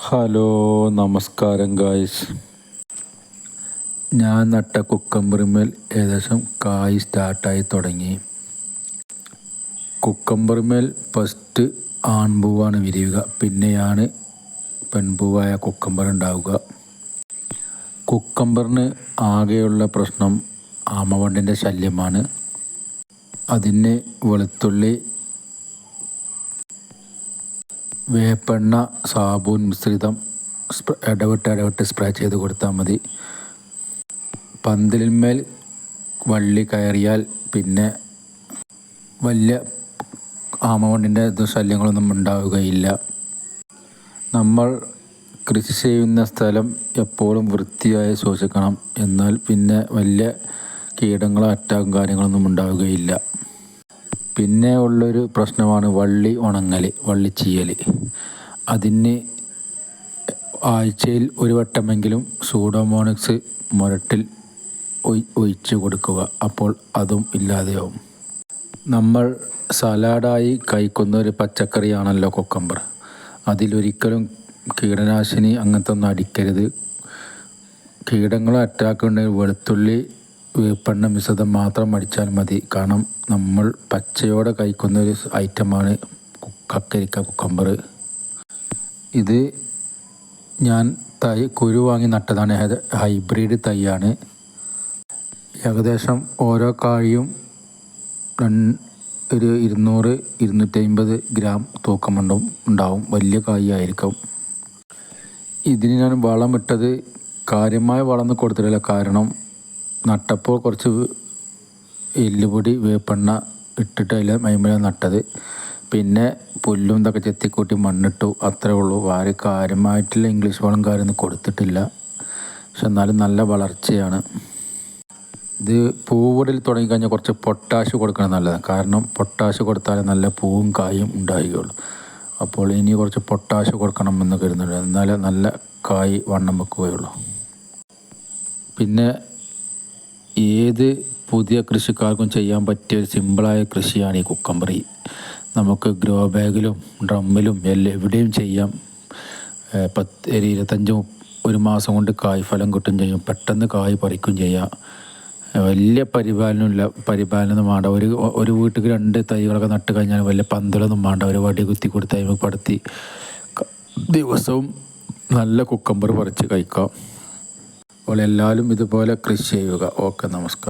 Hello നമസ്കാരം guys ഞാൻ നട്ട കുക്കമ്പറിമേൽ ഏകദേശം കായ് സ്റ്റാർട്ടായി തുടങ്ങി. കുക്കമ്പറിമേൽ ഫസ്റ്റ് ആൺപൂവാണ് വിരിയുക പിന്നെയാണ് പെൺപൂവായ കുക്കമ്പർ ഉണ്ടാവുക. കുക്കമ്പറിന് ആകെയുള്ള പ്രശ്നം ആമവണ്ടിന്റെ ശല്യമാണ്. അതിന് വെളുത്തുള്ളി വേപ്പെണ്ണ സാബൂൻ മിശ്രിതം ഇടവിട്ട് ഇടവിട്ട് സ്പ്രേ ചെയ്ത് കൊടുത്താൽ മതി. പന്തലിന്മേൽ വള്ളി കയറിയാൽ പിന്നെ വലിയ ആമവണ്ടിന്റെ ദുശല്യങ്ങളൊന്നും ശല്യങ്ങളൊന്നും ഉണ്ടാവുകയില്ല. നമ്മൾ കൃഷി ചെയ്യുന്ന സ്ഥലം എപ്പോഴും വൃത്തിയായി സൂക്ഷിക്കണം. എന്നാൽ പിന്നെ വലിയ കീടങ്ങളോ അറ്റാക്കും കാര്യങ്ങളൊന്നും ഉണ്ടാവുകയില്ല. പിന്നെ ഉള്ളൊരു പ്രശ്നമാണ് വള്ളി ഉണങ്ങൽ വള്ളി ചീയൽ അതിന് ആഴ്ചയിൽ ഒരു വട്ടമെങ്കിലും സൂഡോമോണിക്സ് മുരട്ടിൽ ഒഴിച്ച് കൊടുക്കുക. അപ്പോൾ അതും ഇല്ലാതെയാവും. നമ്മൾ സലാഡായി കഴിക്കുന്ന ഒരു പച്ചക്കറിയാണല്ലോ കൊക്കമ്പർ. അതിലൊരിക്കലും കീടനാശിനി അങ്ങനത്തെ ഒന്നും അടിക്കരുത്. കീടങ്ങളും അറ്റാക്ക് ഉണ്ടെങ്കിൽ വെളുത്തുള്ളി വേപ്പെണ്ണ മിശ്രിതം മാത്രം അടിച്ചാൽ മതി. കാരണം നമ്മൾ പച്ചയോടെ കഴിക്കുന്ന ഒരു ഐറ്റമാണ് കക്കരിക്ക കുക്കമ്പർ ഇത് ഞാൻ തൈ കുരു വാങ്ങി നട്ടതാണ്. ഹൈബ്രിഡ് തൈയാണ്. ഏകദേശം ഓരോ കാഴിയും ഒരു ഇരുന്നൂറ് ഇരുന്നൂറ്റമ്പത് ഗ്രാം തൂക്കമുണ്ടും ഉണ്ടാവും. വലിയ കായായിരിക്കും ഇതിന് ഞാൻ വളമിട്ടത് കാര്യമായ വളമൊന്നും കൊടുത്തിട്ടില്ല. കാരണം നട്ടപ്പോൾ കുറച്ച് എല്ലുപൊടി വേപ്പെണ്ണ ഇട്ടിട്ട് അതിൽ മൈമല നട്ടത്. പിന്നെ പുല്ലും ഇതൊക്കെ ചെത്തിക്കൂട്ടി മണ്ണിട്ടു. അത്രേ ഉള്ളൂ. വാരി കാര്യമായിട്ടുള്ള ഇംഗ്ലീഷ് വളം കാര്യമൊന്നും കൊടുത്തിട്ടില്ല. പക്ഷെ എന്നാലും നല്ല വളർച്ചയാണ്. ഇത് പൂവിടൽ തുടങ്ങിക്കഴിഞ്ഞാൽ കുറച്ച് പൊട്ടാഷ് കൊടുക്കണം നല്ലതാണ് കാരണം പൊട്ടാഷ് കൊടുത്താലേ നല്ല പൂവും കായും ഉണ്ടാകുകയുള്ളൂ അപ്പോൾ ഇനി കുറച്ച് പൊട്ടാഷ് കൊടുക്കണം എന്ന് കരുതുന്നുണ്ട്. എന്നാലേ നല്ല കായ് വണ്ണം വെക്കുകയുള്ളൂ. പിന്നെ ഏത് പുതിയ കൃഷിക്കാർക്കും ചെയ്യാൻ പറ്റിയ ഒരു സിമ്പിളായ കൃഷിയാണ് ഈ കുക്കമ്പറി. നമുക്ക് ഗ്രോ ബാഗിലും ഡ്രമ്മിലും എല്ലാം എവിടെയും ചെയ്യാം. പത്ത് ഒരു ഇരുപത്തഞ്ച് ഒരു മാസം കൊണ്ട് കായ് ഫലം കിട്ടും ചെയ്യും. പെട്ടെന്ന് കായ് പറിക്കും ചെയ്യാം. വലിയ പരിപാലനമില്ല പരിപാലനം വേണ്ട. ഒരു ഒരു വീട്ടിൽ രണ്ട് തൈകളൊക്കെ നട്ട് കഴിഞ്ഞാൽ വലിയ പന്തലൊന്നും വേണ്ട. ഒരു വടി കുത്തി കൊടുത്ത് അതിന് പടുത്തി ദിവസവും നല്ല കുക്കമ്പർ പറിച്ച് കഴിക്കാം. അപ്പോൾ എല്ലാവരും ഇതുപോലെ കൃഷി ചെയ്യുക. ഓക്കെ നമസ്കാരം.